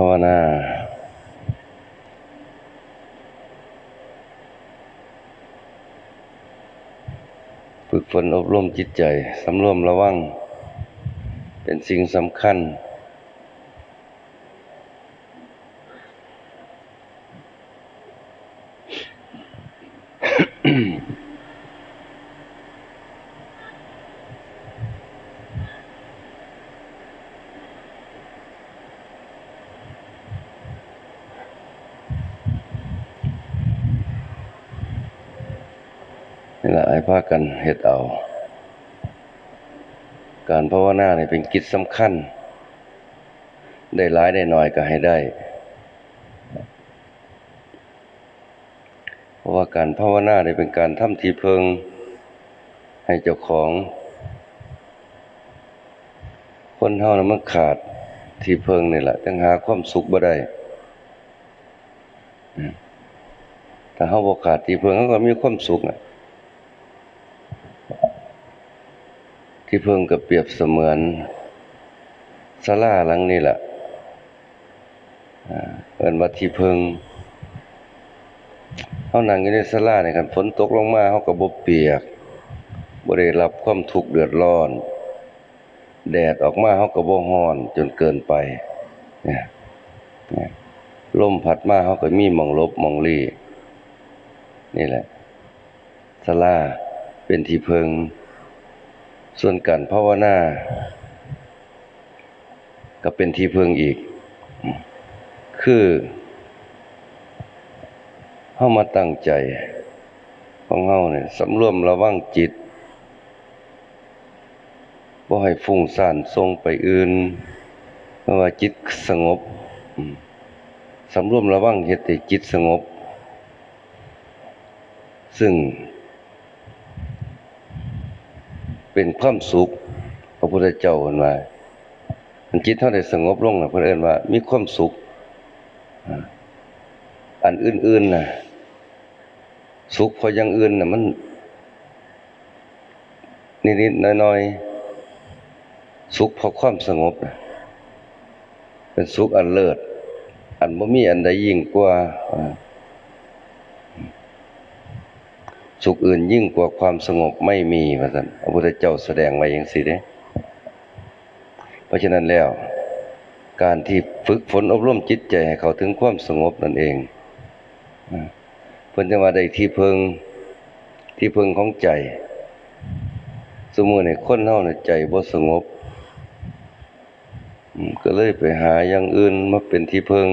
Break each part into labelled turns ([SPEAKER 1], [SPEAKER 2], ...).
[SPEAKER 1] ภาวนาฝึกฝนอบรมจิตใจ สำรวมระวัง เป็นสิ่งสำคัญ นี่แหละให้พากัน เฮ็ดเอา การภาวนาเนี่ยเป็นกิจสำคัญ ได้หลายได้น้อยก็ให้ได้ เพราะว่าการภาวนาเนี่ยเป็นการทำที่พึงให้เจ้าของ คนเฮานะมันขาดที่พึงนี่แหละจังหาความสุขบ่ได้ถ้าเฮาบ่ขาดที่พึงเฮาก็มีความสุขน่ะ ที่เพิ่งกับเปรียบเสมือนศาลาหลังนี้แหละเอิ้นว่าที่เพิ่งเฮานั่งอยู่ในศาลาเนี่ยคันฝนตกลงมาเฮาก็บ่เปียกบ่ได้รับความทุกข์เดือดร้อน แดดออกมาเฮาก็บ่ร้อนจนเกินไปเนี่ยลมพัดมาเฮาก็มีหม่องลบหม่องหลีนี่แหละศาลาเป็นที่เพิง ส่วนการภาวนาก็เป็นที่พึงอีก คือเฮามาตั้งใจของเฮาเนี่ยสำรวมระวังจิตบ่ให้ฟุ้งซ่านส่งไปอื่นเพราะว่าจิตสงบอืมสำรวมระวังเฮ็ดให้จิตสงบ ซึ่ง เป็นความสุขพระพุทธเจ้าเพิ่นว่าอันจิตเฮาได้สงบลงนะเพิ่นเอินว่า มีความสุข อันอื่นๆนะสุขพราะอย่างอื่นนะมัน นิดๆน้อยๆ สุขพราะความสงบนะเป็นสุขอันเลิศ อันบ่มีอันใดยิ่งกว่าอ่า สุขอื่นยิ่งกว่าความสงบไม่มีว่าซั่นพระพุทธเจ้าแสดงไว้จังซี่เด้เพราะฉะนั้นแล้ว การที่ฝึกฝนอบรมจิตใจให้เขาถึงความสงบนั่นเองเพิ่นจะว่าได้ที่เพึงที่เพึงของใจ สมมติในคนเฮาน่ะใจบ่สงบ ก็เลยไปหาอย่างอื่นมาเป็นที่เพึง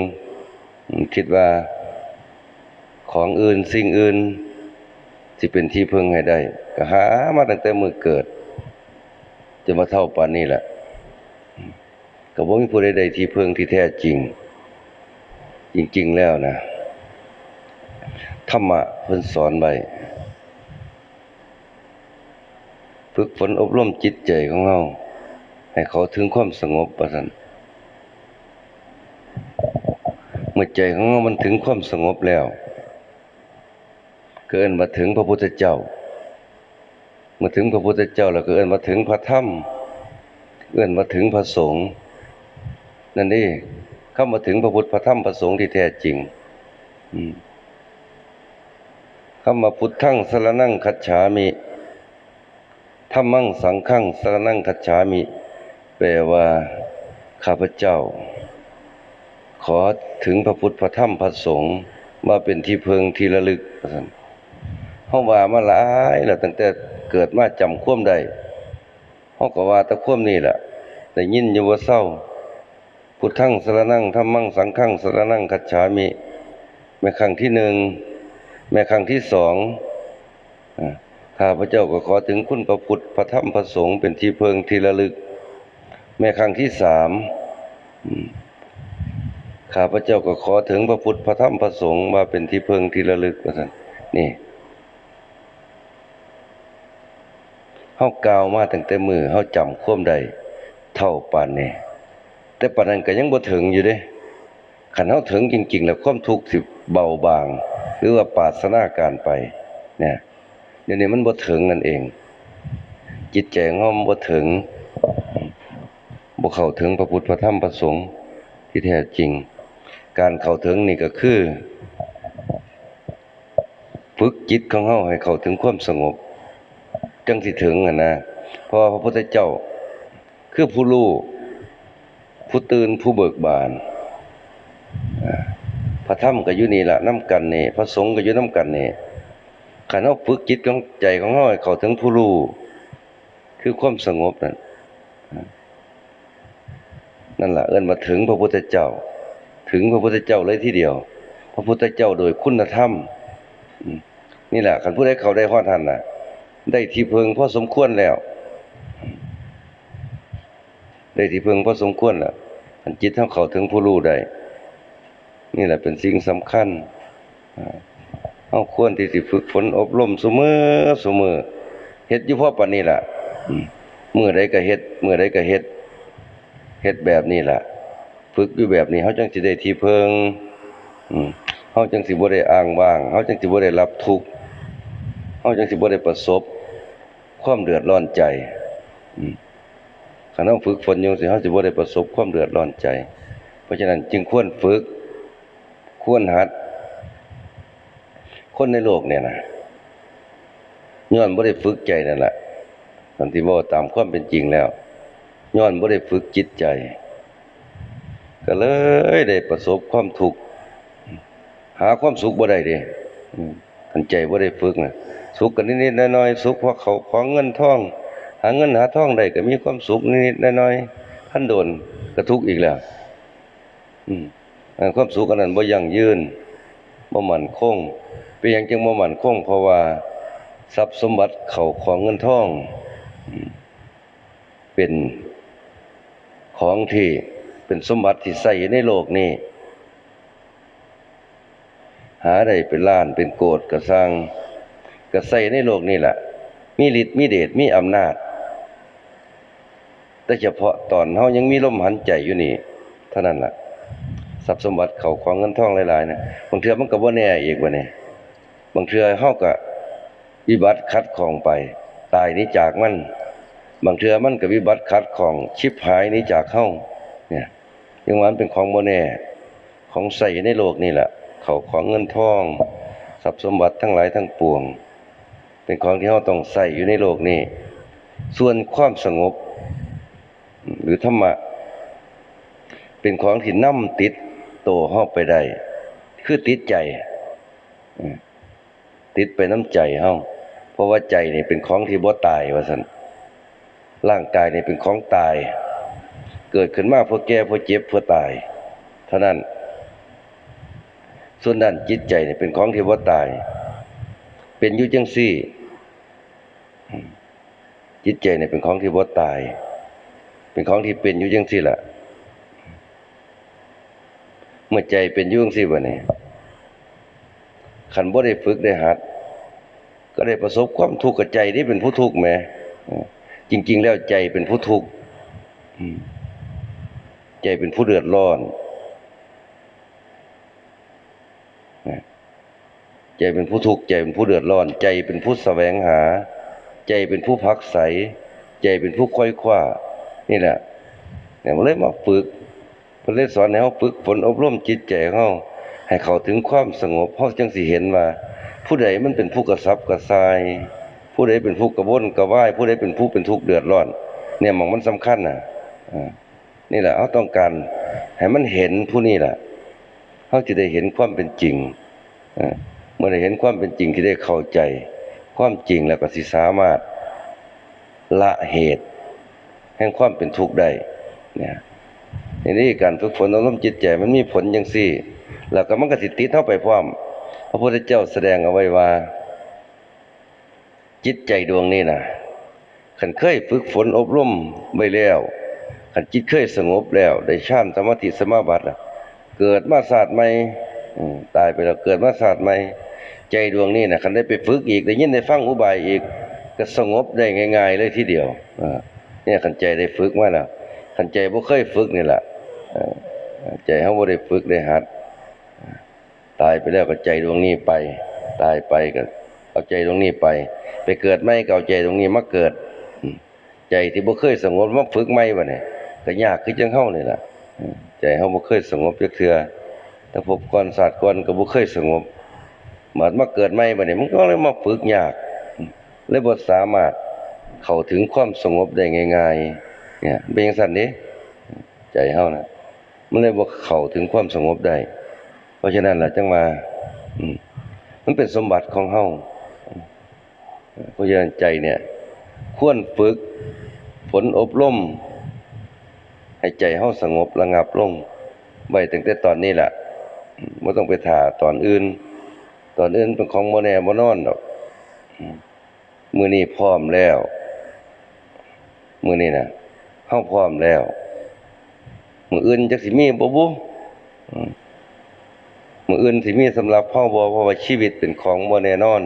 [SPEAKER 1] คิดว่าของอื่นสิ่งอื่น สิเป็นที่พึ่งให้ได้ ก็หามาตั้งแต่มื้อเกิดจนมาเท่าปานนี้แหละก็บ่มีผู้ใดได้ที่พึ่งที่แท้จริง จริง ๆ แล้วนะธรรมะเพิ่นสอนไว้ฝึกฝนอบรมจิตใจของเฮาให้เขาถึงความสงบว่าซั่นเมื่อใจของเฮามันถึงความสงบแล้ว เอิ้นว่าถึงพระพุทธเจ้ามื่อถึงพระพุทธเจ้าแล้วก็เอิ้นว่าถึงพระธรรม เอื้อนมาถึงพระสงฆ์นั่นนี่เข้ามาถึงพระพุทธพระธรรมพระสงฆ์ที่แท้จริงอืมเข้ามาพุทธังสรนั่งคัจฉามิธรรมังสังฆังสรนั่งคัจฉามิ แปลว่าข้าพเจ้า ขอถึงพระพุทธพระธรรมพระสงฆ์มาเป็นที่เพิงที่ระลึกว่าน เฮาว่ามาหลายแล้วตั้งแต่เกิดมาจำความได้เฮาก็ว่าตะความนี่แหละได้ยินอยู่ว่าเศร้า พุทธังสระนั่งธัมมังสังฆังสระนั่งคัจฉามิ แม่ครั้งที่หนึ่งแม่ครั้งที่สองข้าพระเจ้าก็ขอถึงคุณพระพุทธพระธรรมพระสงฆ์เป็นที่เพิงที่ระลึก แม่ครั้งที่สามข้าพระเจ้าก็ขอถึงพระพุทธพระธรรมพระสงฆ์มาเป็นที่เพิงที่ระลึกว่านนี่ เฮากาวมาตั้งแต่มือเฮาจำควมได้เท่าปานนี้แต่ปานนั้นก็ยังบ่ถึงอยู่เด้คันเฮาถึงจริง ๆ แล้วความทุกข์สิเบาบาง หรือว่าปาศนาการไป เนี่ยเดี๋ยวนี้มันบ่ถึงนั่นเอง จิตใจงเฮามันบ่ถึงบ่เข้าถึงพระพุทธพระธรรมพระสงฆ์ที่แท้จริง การเข้าถึงนี่ก็คือ ฝึกจิตของเฮาให้เข้าถึงความสงบ จังสิถึงอะนะเพราะพระพุทธเจ้า คือผู้รู้ผู้ตื่นผู้เบิกบานพระธรรมก็อยู่นี่ล่ะนํกันนี่พระสงฆ์ก็อยู่นํกันนี่คันเฮาฝึกจิตของใจของเฮาให้เขาถึงผู้รู้คือความสงบนั่นนั่นล่ะเอิ้นว่าถึงพระพุทธเจ้า ถึงพระพุทธเจ้าเลยทีเดียว พระพุทธเจ้าโดยคุณธรรมนี่แหละคันผู้ใดเขาได้ฮอท่านน่ะ ได้ที่พึงพอสมควรแล้ว ได้ที่พึงพอสมควรแล้วอันจิตเฮาเขาถึงผู้รู้ได้นี่แหละเป็นสิ่งสำคัญอ่าเฮาควรที่สิฝึกฝนอบรมเสมอเสมอเฮ็ดอยู่พ่อปานนี้ล่ะอืมมื้อใดก็เฮ็ดมื้อใดก็เฮ็ดเฮ็ดแบบนี้ล่ะ ฝึกอยู่แบบนี้เฮาจังสิได้ที่พึงเฮาจังสิบ่ได้อ้างว้างเฮาจังสิบ่ได้รับทุกข์ เฮาจังสิบ่ได้ประสบ ความเดือดร้อนใจอืมคันเฮาฝึกฝนอยู่สิเฮาสิบ่ได้ประสบความเดือดร้อนใจ เพราะฉะนั้นจึงควรฝึก ควรหัด คนในโลกเนี่ยนะย้อนบ่ได้ฝึกใจนั่นแหละคันที่บ่ตามความเป็นจริงแล้ว ย้อนบ่ได้ฝึกจิตใจ ก็เลยได้ประสบความทุกข์หาความสุขบ่ได้เด้อืมคันใจบ่ได้ฝึกน่ะ สุขกันนิดๆน่อยๆสุขเพราะเขาของเงินทอง หาเงินหาทองได้ก็มีความสุขนิดๆน่อยๆท่านโดนก็ทุกอีกแล้ว อืมความสุขอันนั้นบ่ยั่งยืนบ่มั่นคงเป็นหยังจึงบ่มั่นคงเพราะว่าทรัพย์สมบัติเขาของเงินทอง เป็นของที่เป็นสมบัติที่ใส่ในโลกนี้ หาได้เป็นล้านเป็นโกดก็สร้าง ก็ใส่ในโลกนี่แหละมีฤทธิ์มีเดชมีอำนาจ แต่เฉพาะตอนเฮายังมีลมหายใจอยู่นี่ เท่านั้นล่ะทรัพย์สมบัติเขาของเงินทองหลายๆนะบางเทื่อมันก็บ่แน่อีกว่านี่ยบางเทื่อเฮาก็วิบัติคัดของไป ตายนี้จากมัน บางเทื่อมันก็วิบัติคัดของชิบหายนี้จากเฮาเนี่ยยังวันเป็นของบ่แน่ของใส่ในโลกนี่แหละเขาของเงินทอง ทรัพย์สมบัติทั้งหลายทั้งปวง เป็นของที่เราต้องใส่อยู่ในโลกนี้ ส่วนความสงบ หรือธรรมะ เป็นของที่นำติดโตวเฮาไปได้ คือติดใจ ติดไปน้ำใจเฮาเพราะว่าใจนี่เป็นของที่บ่ตายว่าซั่นร่างกายนี่เป็นของตาย เกิดขึ้นมาเพื่อแก่เพื่อเจ็บเพื่อตาย เท่านั้น ส่วนด้านจิตใจนี่เป็นของที่บ่ตาย เป็นอยู่จังซี่ จิตใจเนี่ยเป็นของที่บ่ตาย เป็นของที่เป็นอยู่จังซี่ล่ะ เมื่อใจเป็นอยู่จังซี่บัดนี้คันบ่ได้ฝึกได้หัด ก็ได้ประสบความทุกข์กับใจที่เป็นผู้ทุกข์แหมจริง ๆ แล้วใจเป็นผู้ทุกข์ใจเป็นผู้เดือดร้อน ใจเป็นผู้ทุกข์ใจเป็นผู้เดือดร้อน ใจเป็นผู้แสวงหา ใจเป็นผู้พักใส ใจเป็นผู้ค่อยคว้านี่แหละเนี่ยมันเลยมาฝึกมันเลยสอนให้เฮาฝึกฝนอบรมจิตใจเฮาให้เขาถึงความสงบเฮาจังสิเห็นว่า ผู้ใดมันเป็นผู้กระสับกระส่าย ผู้ใดเป็นผู้กระวนกระว่าย ผู้ใดเป็นผู้เป็นทุกข์เดือดร้อน เนี่ยมองมันสำคัญน่ะอ่านี่แหละเฮาต้องการให้มันเห็นผู้นี้ล่ะเฮาจะได้เห็นความเป็นจริงอ่า มื่อได้เห็นความเป็นจริงที่ได้เข้าใจ ความจริงแล้วก็สิสามารถละเหตุแห่งความเป็นทุกข์ได้เนี่ยทีนี้การฝึกฝนอบรมจิตใจมันมีผลจังซี่ แล้วก็มันก็สิติดเท่าไปพร้อม พระพุทธเจ้าแสดงเอาไว้ว่า จิตใจดวงนี้นะคันเคยฝึกฝนอบรมไว้แล้วคันจิตเคยสงบแล้ว ได้ฌานสมาธิสมาบัติเกิดมาศาสตร์ใหม่ตายไปแล้วเกิดมาศาสตร์ใหม่ ใจดวงนี้นะคันได้ไปฝึกอีกได้ยินได้ฟังอุบายอีก ก็สงบได้ง่าย ๆ เลยทีเดียวเนี่ยคันใจได้ฝึกมาแล้วคันใจบ่เคยฝึกนี่แหละใจเฮาบ่ได้ฝึกได้หัด ตายไปแล้วก็ใจดวงนี้ไป ตายไปก็เอาใจดวงนี้ไป ไปเกิดใหม่ก็เอาใจดวงนี้มาเกิด ใจที่บ่เคยสงบมาฝึกใหม่บัดนี้ก็ยากคือจังเฮานี่แหละใจเฮาบ่เคยสงบจักเทื่อแต่พบก่อนศาสตร์ก่อนก็บ่เคยสงบ มามาเกิดใหม่บัดนี้มันก็เลยมาฝึกยากเลยบ่สามารถเข้าถึงความสงบได้ง่ายๆเนี่ยเป็นจังซั่นเด้ใจเฮานะมันเลยบ่เข้าถึงความสงบได้เพราะฉะนั้นล่ะจังว่าอมันเป็นสมบัติของเฮาเพราะฉะนั้นใจเนี่ย ควรฝึกฝนอบรมให้ใจเฮาสงบระงับลงไว้ตั้งแต่ตอนนี้แหละอืมบ่ต้องไปท่าตอนอื่น ตอนอื่นเป็นของบ่แน่บ่นอนดอกมือนี้พร้อมแล้ว มือนี้นะเฮาพร้อมแล้ว มืออื่นจักสิมีบ่บุมืออื่นสิมีสำหรับเฮาบ่เพราะว่าชีวิตเป็นของบ่แน่นอน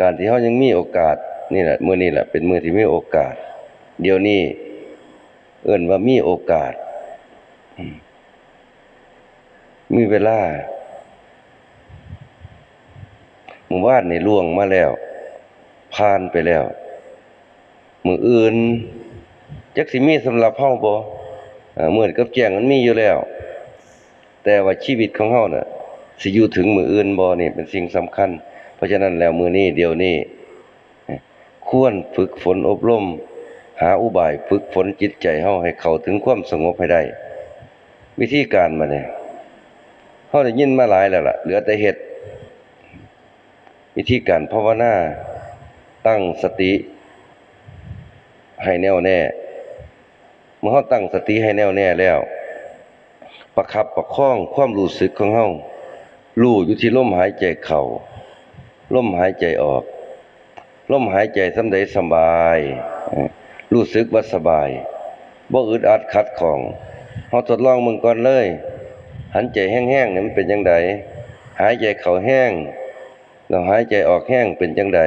[SPEAKER 1] การที่เฮายังมีโอกาส นี่แหละมือนี้แหละเป็นมือที่มีโอกาส เดี๋ยวนี้ เอิ้นว่ามีโอกาสอืม มีเวลาหมู่บ้านนี่ล่วงมาแล้ว ผ่านไปแล้ว มืออื่น จักสิมีสำหรับเฮาบ่อ่ามื้อกับแจ้งมันมีอยู่แล้ว แต่ว่าชีวิตของเฮาน่ะสิอยู่ถึงมืออื่นบ่นี่เป็นสิ่งสำคัญ เพราะฉะนั้นแล้วมือนี้เดี๋ยวนี้ควรฝึกฝนอบรม หาอุบายฝึกฝนจิตใจเฮาให้เข้าถึงความสงบให้ได้ วิธีการมาเนี่ย เฮาได้ยินมาหลายแล้วล่ะ เหลือแต่เฮ็ดวิธีการภาวนาตั้งสติ ให้แน่วแน่ เมื่อเฮาตั้งสติให้แน่วแน่แล้ว ประคับประคองความรู้สึกของเฮารู้อยู่ที่ลมหายใจเข้าลมหายใจออกลมหายใจสำใดสบาย รู้สึกว่าสบายบ่อึดอัดขัดของเฮาทดลองมึงก่อนเลย หันใจแห้งๆนี่มันเป็นจังไดหายใจเข้าแห้งแล้วหายใจออกแห้งเป็นจังได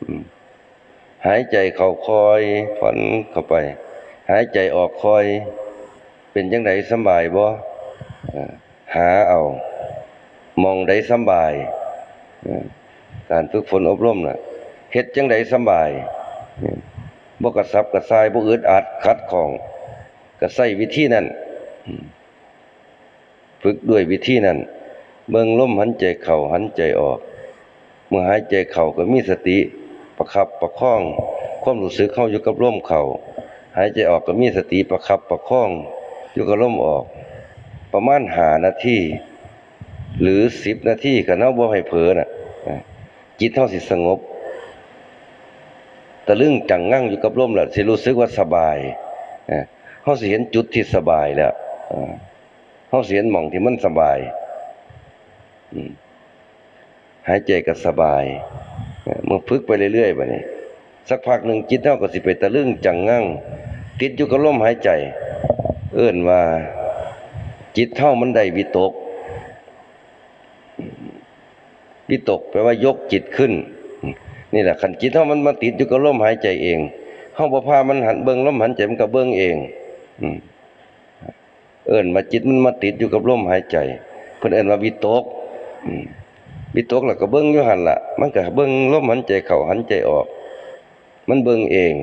[SPEAKER 1] อืมหายใจเข้าคอยผ่อนเข้าไป หายใจออกคอย เป็นจังไดสบายบ่หาเอา มองได้สบาย การฝึกฝนอบรมน่ะเฮ็ดจังไดสบายบ่กระสับกระส่ายบ่อึดอัดขัดของก็ใช้วิธีนั้น ฝึกด้วยวิธีนั้น เบิ่งลมหันใจเข้าหันใจออก เมื่อหายใจเข้าก็มีสติ ประคับประคอง ความรู้สึกเข้าอยู่กับลมเข้าหายใจออกก็มีสติประคับประคองอยู่กับลมออก ประมาณ5นาทีหรือ10นาทีก็เนาบ่ให้เผลอน่ะอ่าจิตเฮาสิสงบตะลึงจังงั่งอยู่กับลมแล้วสิรู้สึกว่าสบายเอ่อเฮาสิเห็นจุดที่สบายแล้ว เอ่อเสิเห็นหม่องที่มันสบายหายใจก็สบายเมื่อฝึกไปเรื่อยๆบัดนี้สักพักหนึ่งจิตเฮาก็สิไปตะลึงจังงั่งติดอยู่กับลมหายใจ เอิ้นว่า จิตเฮามันได้วิตกวิตกแปลว่ายกจิตขึ้น นี่แหละคันจิตเฮามันมาติดอยู่กับลมหายใจเองเฮาบ่พามันหันเบิ่งลมหายใจมันก็เบิ่งเอง อืม เอิ้นว่าจิตมันมาติดอยู่กับลมหายใจ เพิ่นเอิ้นว่าวิตกวิตกแล้วก็เบิ่งอยู่หันล่ะมันก็เบิ่งลมหายใจเข้าหายใจออก มันเบิ่งเอง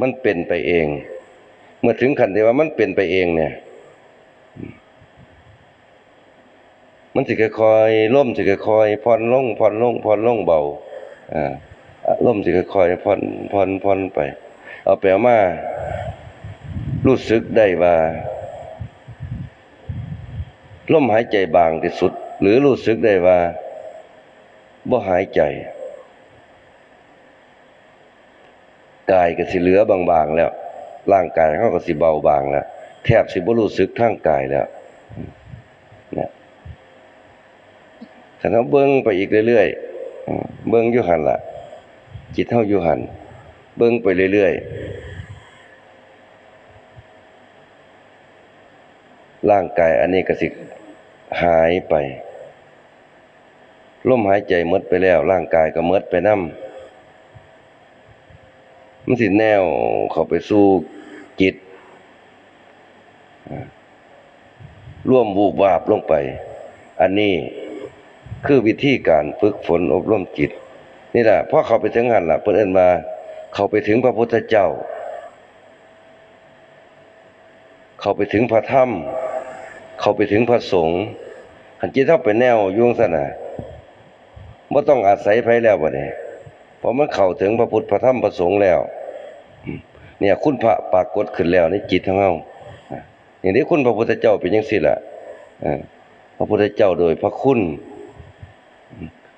[SPEAKER 1] มันเป็นไปเอง เมื่อถึงขั้นที่ว่ามันเป็นไปเองเนี่ย มันสิค่อยๆลมสิค่อยๆผ่อนลงผ่อนลงผ่อนลงเบาอ่าลมสิค่อยๆผ่อนผ่อนผ่อนไป เอาไปเอามา รู้สึกได้ว่า ลมหายใจบางที่สุด หรือรู้สึกได้ว่าบ่หายใจกายก็สิเหลือบางๆแล้ว ร่างกายเขาก็สิเบาบางแล้วแทบสิบ่รู้สึกทางกายแล้วนี่ยถ้าเราเบิ่งไปอีกเรื่อยๆเบิ่งอยู่หันล่ะจิตเฮาอยู่หัน เบิ่งไปเรื่อย ร่างกายอันนี้ก็สิหายไปลมหายใจหมดไปแล้ว ร่างกายก็หมดไปนํมันสิแนวเข้าไปสู่จิตร่วมวูบวาบลงไป อันนี้คือวิธีการฝึกฝนอบรมจิต นี่แหละพอเขาไปถึงหันล่ะเพิ่นเอิ้นมาเขาไปถึงพระพุทธเจ้า เขาไปถึงพระธรรม เขาไปถึงพระสงฆ์คันจิตเฮาไปแนวยุ่จั่งซั่นน่ะบ่ต้องอาศัยไผแล้วบัดนี้เพราะมันเข้าถึงพระพุทธพระธรรมพระสงฆ์แล้ว เนี่ยคุณพระปรากฏขึ้นแล้วในจิตของเฮาอย่างนี้คุณพระพุทธเจ้าเป็นจังซี่ล่ะพระพุทธเจ้าโดยพระคุณ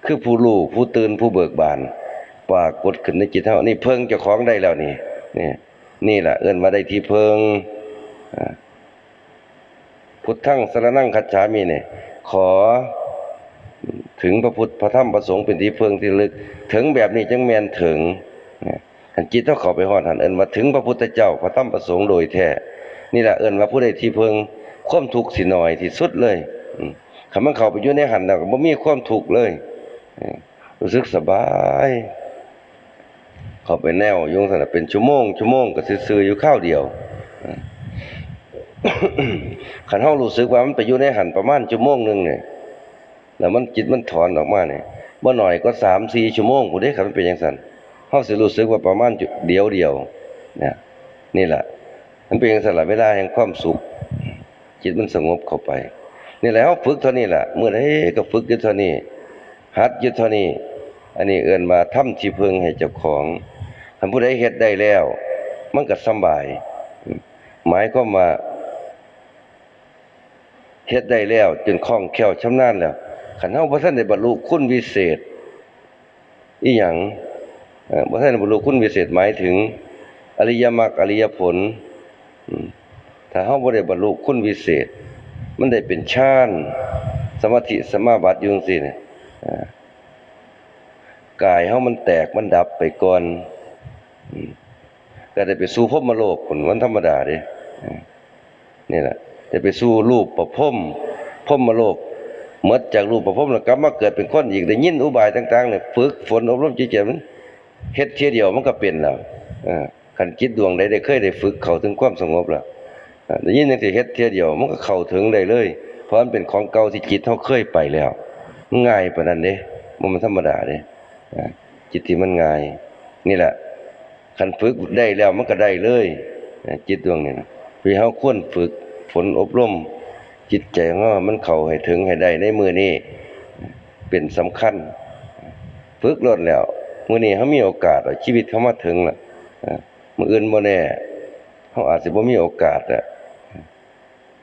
[SPEAKER 1] คือผู้รู้ผู้ตื่นผู้เบิกบานปรากฏขึ้นในจิตเฮานี่เพิ่งเจ้าของได้แล้วนี่นี่นี่แหละเอิ้นว่าได้ที่เพิ่งอ่า พุทธังสรณังคัจฉามิเนี่ยขอถึงพระพุทธพระธรรมพระสงฆ์เป็นที่เพิ่งที่ลึก ถึงแบบนี้จังแมนถึงนะคันจิตเฮาเข้าไปฮอดหันเอิ้นว่าถึงพระพุทธเจ้าพระธรรมพระสงฆ์โดยแท้นี่แหละเอิ้นว่าผู้ใดที่เพิ่งความทุกข์สิน้อยที่สุดเลยคันมันเขาไปยู่ในหันแล้วก็บ่มีความทุกข์เลยรู้สึกสบายเขาไปแนวยุ่งสนะเป็นชั่วโมงชั่วโมงก็ซื่ออยู่ข้าวเดียว ขันเฮารู้สึกว่ามันไปอยู่ในหันประมาณชั่วโมงหนึ่งเนี่ยแล้วมันจิตมันถอนออกมาเนี่ยบ่อหน่อยก็3-4ชั่วโมงผู้ใดคันมันเป็นจังซั่นเฮาสิรู้สึกว่าประมาณจุดเดียวเดียวเนี่ยนี่แหละมันเป็นจังซั่นละเวลาแห่งความสุข จิตมันสงบเข้าไป นี่แหละเฮาฝึกเท่านี้ล่ะเมื่อใดก็ฝึกยู่เท่านี้หัดยู่เท่านี้อันนี้เอิ้นว่าทำที่พึงให้เจ้าของคันผู้ใดเฮ็ดได้แล้ว มันก็สบายอืมหมายความว่า เฮ็ดได้แล้วจนคล่องแคล่วชำนาญแล้วคันเฮาบ่ทันได้บรรลุคุณวิเศษ อีหยังเอ่อบ่ทันได้บรรลุคุณวิเศษหมายถึง อริยมรรคอริยผลถ้าเฮาบ่ได้บรรลุคุณวิเศษ มันได้เป็นฌานสมาธิสมาบัติอยู่จังซี่เนี่ยกายเฮามันแตกมันดับไปก่อนก็ได้ไปสู่ภพมโลกผลวันธรรมดาเด้นี่แหละ ได้ไปสู่รูปประพมพรหมโลกหมดจากรูปประพมแล้วกลับมาเกิดเป็นคนอีกได้ยินอุบายต่างๆเนี่ยฝึกฝนอบรมจิตใจมันเฮ็ดเทียเดียวมันก็เป็นแล้วเออคันจิตดวงใดได้เคยได้ฝึกเข้าถึงความสงบแล้วได้ยินจังซี่เฮ็ดเทียเดียวมันก็เข้าถึงได้เลย เพราะมันเป็นของเก่าที่จิตเฮาเคยไปแล้วง่ายปานนั้นเด้มันธรรมดาเด้อ่าจิตที่มันง่าย นี่แหละคันฝึกได้แล้วมันก็ได้เลย จิตดวงนี้นะพี่เฮาควรฝึก ฝนอบรมจิตใจของเรามันเข้าให้ถึงให้ได้ในมือนี้เป็นสำคัญ ฝึกลดแล้วมือนี้เฮามีโอกาสแล้วชีวิตเขามาถึงแล้วอ่ามื้ออื่นบ่แน่เฮาอาจสิบ่มีโอกาสอะ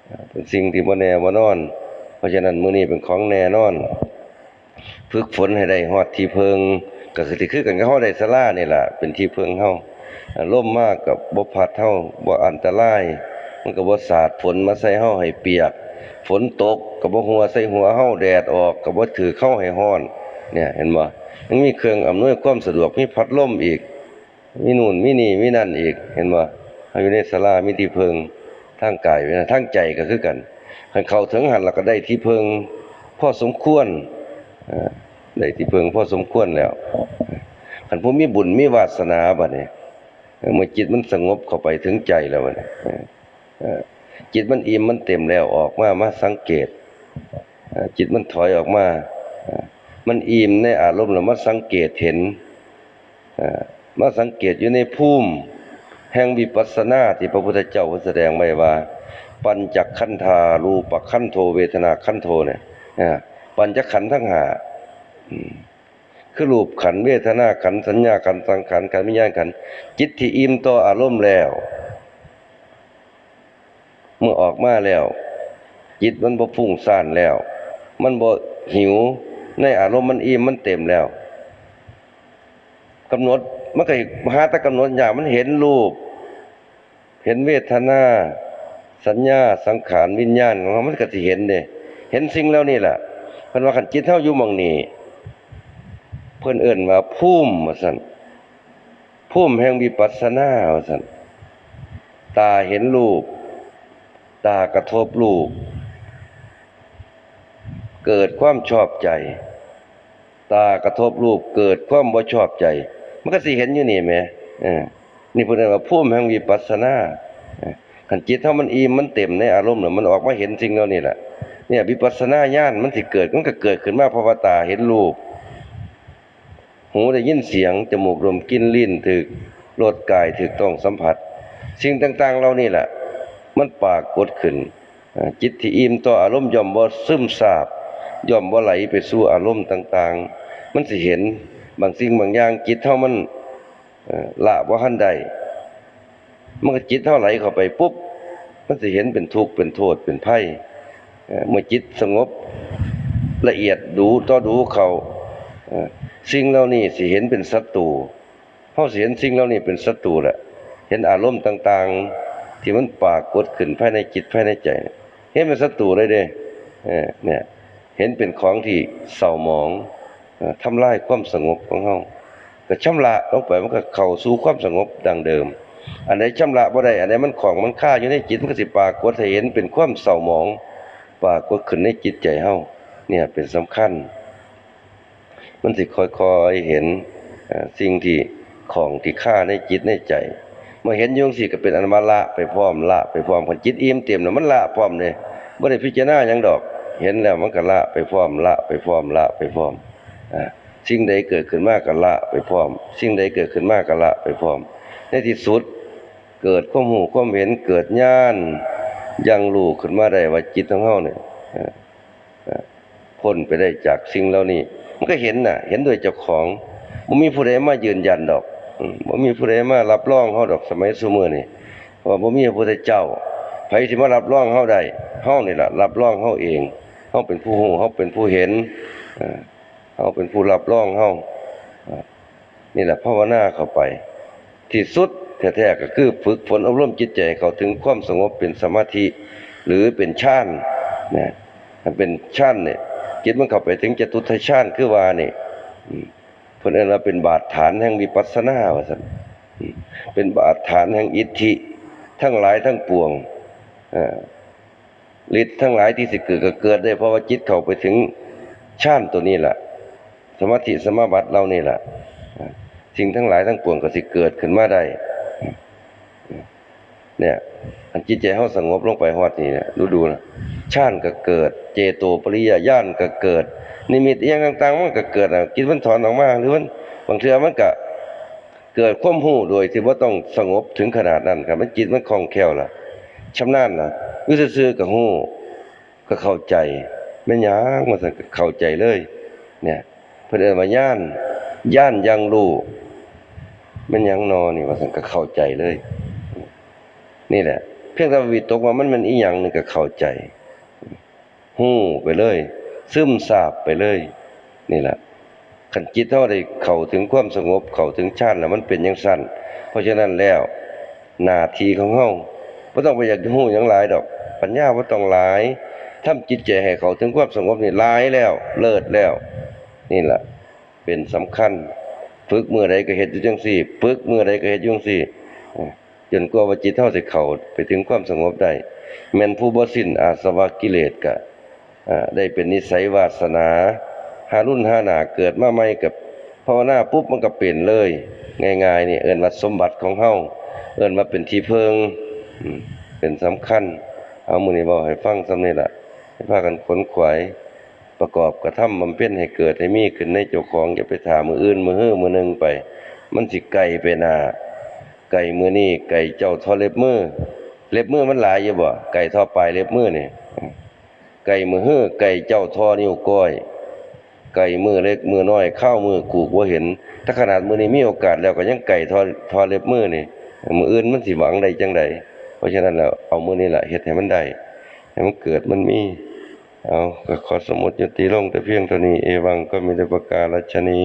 [SPEAKER 1] อ่าเป็นสิ่งที่บ่แน่บ่นอน เพราะฉะนั้นมือนี้เป็นของแน่นอน ฝึกฝนให้ได้ฮอดที่เพิงก็คือสิคือกันกับเฮาได้ศาลานี่ล่ะเป็นที่เพิงเฮาอ่มมากกับบ่พัดเฮาบ่อันตราย มันก็บ่สาดฝนมาใส่เฮาให้เปียก ฝนตกก็บ่หัวใส่หัวเฮาแดดออกก็บ่ถือเข้าให้ร้อน เนี่ยเห็นบ่ยังมีเครื่องอำนวยความสะดวกมีพัดลมอีก มีนู่นมีนี่มีนั่นอีกเห็นบ่เฮาอยู่ในศาลามีที่เพิงทางกายนะทางใจก็คือกันคันเข้าถึงหันแล้วก็ได้ที่เพิงพอสมควรอ่าได้ที่เพิงพอสมควรแล้วคันผู้มีบุญมีวาสนาบัดนี้เออเมื่อจิตมันสงบเข้าไปถึงใจแล้วบัดนี้เออเออ จิตมันอิ่มมันเต็มแล้วออกมามาสังเกต จิตมันถอยออกมา มันอิ่มในอารมณ์แล้วมาสังเกตเห็นมาสังเกตอยู่ในภูมิแห่งวิปัสสนาที่พระพุทธเจ้าแสดงไว้ว่า ปัญจขันธารูปขันโทเวทนาขันโทเนี่ยปัญจขันธ์ทั้งห้าคือรูปขันธ์เวทนาขันธ์สัญญาขันธ์สังขารขันธ์วิญญาณขันธ์จิตที่อิ่มต่ออารมณ์แล้ว เมื่อออกมาแล้ว จิตมันบ่ฟุ้งซ่านแล้ว มันบ่หิว ในอารมณ์มันอิ่มมันเต็มแล้วกำหนดมันก็หาต่กำหนดอย่างมันเห็นรูป เห็นเวทนา สัญญาสังขารวิญญาณของเรามันก็สิเห็นเด้เห็นสิ่งแล้วนี่แหละเพิ่นว่าคันจิตเฮาอยู่ม่องนี้เพิ่นเอิ้นว่าภูมิว่าซั่นภูมิแห่งวิปัสสนาว่าสันตาเห็นรูป ตากระทบรูปเกิดความชอบใจ ตากระทบรูปเกิดความบ่ชอบใจ มันก็สิเห็นอยู่นี่แหมเออนี่เพิ่นเรียกว่าภูมิแห่งวิปัสสนาเออคันจิตเฮามันอิ่มมันเต็มในอารมณ์น่ะมันออกมาเห็นสิ่งเหล่านี้แหละเนี่ยวิปัสสนาญาณมันสิเกิดมันก็เกิดขึ้นมาเพราะว่าตาเห็นรูปหูได้ยินเสียงจมูกดมกลิ่นลิ้นถึกรสกายถึกต้องสัมผัส สิ่งต่าง ๆเหล่านี้แหละ มันปรากฏขึ้น จิตที่อิ่มต่ออารมณ์ย่อมบ่ซึมซาบย่อมบ่ไหลไปสู่อารมณ์ต่าง ๆ มันสิเห็นบางสิ่งบางอย่างจิตเฮามันละบ่ทันใดมันก็จิตเฮาไหลเข้าไปปุ๊บ มันสิเห็นเป็นทุกข์เป็นโทษเป็นภัยเอ่เมื่อจิตสงบละเอียดดูต่อดูเขาสิ่งเหล่านี้สิเห็นเป็นศัตรูเฮาสิเห็นสิ่งเหล่านี้เป็นศัตรูแหละเห็นอารมณ์ต่าง ๆ ที่มันปรากฏขึ้นภายในจิตภายในใจ เห็นเป็นศัตรูเลยเด้เนี่ยเห็นเป็นของที่เศร้าหมองทำลายความสงบของเฮาก็ชำระลงไปมันก็เข้าสู่ความสงบดังเดิม อันไหนชำระบ่ได้อันไหนมันของมันค่าอยู่ในจิตมันก็สิปรากฏให้เห็นเป็นความเศร้าหมองปรากฏขึ้นในจิตใจเฮาเนี่ยเป็นสำคัญ มันสิค่อยๆเห็นสิ่งที่ของที่ค่าในจิตในใจ เมื่อเห็นอยุ่จั่งสิก็เป็นอันมาละไปพร้อมละไปพร้อมคันจิตอิ่มเต็มแล้วมันละพร้อมเลยบ่ได้พิจารณาหยังดอก เห็นแล้วมันก็ละไปพร้อมละไปพร้อมละไปพร้อมสิ่งใดเกิดขึ้นมาก็ละไปพร้อม สิ่งใดเกิดขึ้นมาก็ละไปพร้อม ในที่สุดเกิดความหูความเห็นเกิดญาณยังรู้ขึ้นมาได้ว่าจิตของเฮาเนี่ยพ้นไปได้จากสิ่งเหล่านี้ มันก็เห็นน่ะ เห็นด้วยเจ้าของบ่มีผู้ใดมายืนยันดอก บ่มีผู้ใดมารับรองเฮาดอกสมัยซุมื้อนี้เพราะว่าบ่มีพระพุทธเจ้าไผสิมารับรองเฮาได้เฮานี่ล่ะรับรองเฮาเองเฮาเป็นผู้ฮู้เฮาเป็นผู้เห็นเอ่อเฮาเป็นผู้รับรองเฮาอ่านี่แหละภาวนาเข้าไป ที่สุดแท้ๆก็คือฝึกฝนอบรมจิตใจเขาถึงความสงบเป็นสมาธิ หรือเป็นฌานนะถ้าเป็นฌานเนี่ยจิตมันเข้าไปถึงจตุทัชฌานคือว่านี่ อืมเพิ่นเอิ้นว่าเป็นบาดฐานแห่งวิปัสสนาว่าซั่นเป็นบาดฐานแห่งอิทธิ ทั้งหลายทั้งปวงฤทธิ์ทั้งหลายที่สิเกิดก็เกิดได้เพราะว่าจิตเข้าไปถึงฌานตัวนี้ล่ะสมาธิสมาบัติเรานี่แหละสิ่งทั้งหลายทั้งปวงก็สิเกิดขึ้นมาได้ เนี่ยอันจิตใจเฮาสงบลงไปฮอดนี่เนี่ยดูดูนะชาติก็เกิด เจโตปริยญาณก็เกิด นิมิตอย่างต่างๆ มันก็เกิดอะกินมันถอนออกมา หรือมันบางเทื่อมันก็เกิดควมรู้โดยที่บ่ต้องสงบถึงขนาดนั้นครับมันจิตมันคล่องแคล่วล่ะชำนาญล่ะอยู่ซื่อๆก็ฮู้ก็เข้าใจแม่นยังว่าซั่นก็เข้าใจเลย เนี่ยเพิ่นเอิ้นว่าญาณญาณยังรู้ม่นยังนอนนี่ว่าซั่นก็เข้าใจเลย นี่แหละ เพียงแต่วิตกว่ามันมันอีหยังนี่ก็เข้าใจฮู้ไปเลย ซึมซาบไปเลย นี่แหละคันจิตเฮาได้เข้าถึงความสงบ เข้าถึงฌานแล้วมันเป็นจังซั่นเพราะฉะนั้นแล้วหน้าทีของเฮาบ่ต้องไปอยากฮู้หยังหลายดอก ปัญญาบ่ต้องหลายทำจิตใจให้เข้าถึงความสงบนี่หลายแล้ว เลิศแล้ว นี่แหละเป็นสำคัญฝึกมื้อใดก็เฮ็ดอยู่จังซี่ฝึกมื้อใดก็เฮ็ดอยู่จังซี่จนกว่าว่าจิตเฮาสิเข้าไปถึงความสงบได้แม่นผู้บ่สิ้นอาสวะกิเลสก็อ่า ได้เป็นนิสัยวาสนาหารุ่นหาหนาเกิดมาใหม่กับภาวนาปุ๊บมันก็เปลี่ยนเลย ง่ายๆนี่เอิ้นว่าสมบัติของเฮาเอิ้นว่าเป็นที่เพิงเป็นสำคัญ เอามือนี้เว้าให้ฟังซำนี้ล่ะให้พากันขนขวายประกอบกระทำบำเพ็ญให้เกิดให้มีขึ้นในเจ้าของอย่าไปถามมืออื่นมือเฮือมือหนึงไป มันสิไกลไปนาไก่มือนี่ไก่เจ้าทอเล็บมือเล็บมือมันหลายอยู่บ่ไก่ทอปลายเล็บมือนี่ ไก่มือเฮือไก่เจ้าทอนิ้วก้อย ไก่มือเล็กมือน้อยข้าวมือกูกบ่าเห็น ถ้าขนาดมือนี้มีโอกาสแล้วก็ยังไก่ทอทอเล็บมือนี่มืออื่นมันสิหวังได้จังไดเพราะฉะนั้นแล้วเอามือนี้ล่ะเฮ็ดให้มันได้ให้มันเกิดมันมีเอาก็ขอสมมุติยติลงแต่เพียงเท่านี้เอวังก็มีแต่ประกาศชนี